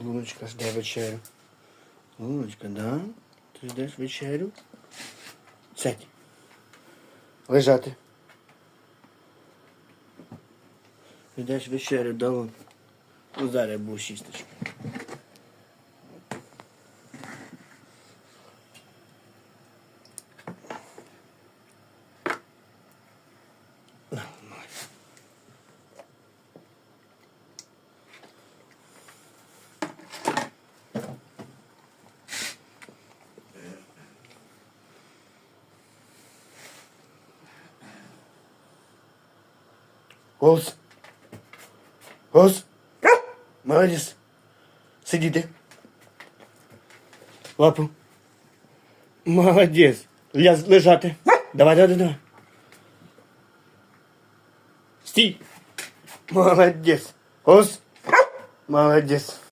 Луночка жде вечерю. Луночка, да? Ти ждеш вечерю? Сядь. Лежати. Ждеш вечерю, да, Лун? Ну, зараз був шісточка. Голос. Голос. Молодець. Сидіти. Лапу. Молодець. Ляз, лежати. Давай, давай, давай. Стій. Молодець. Голос. Молодець.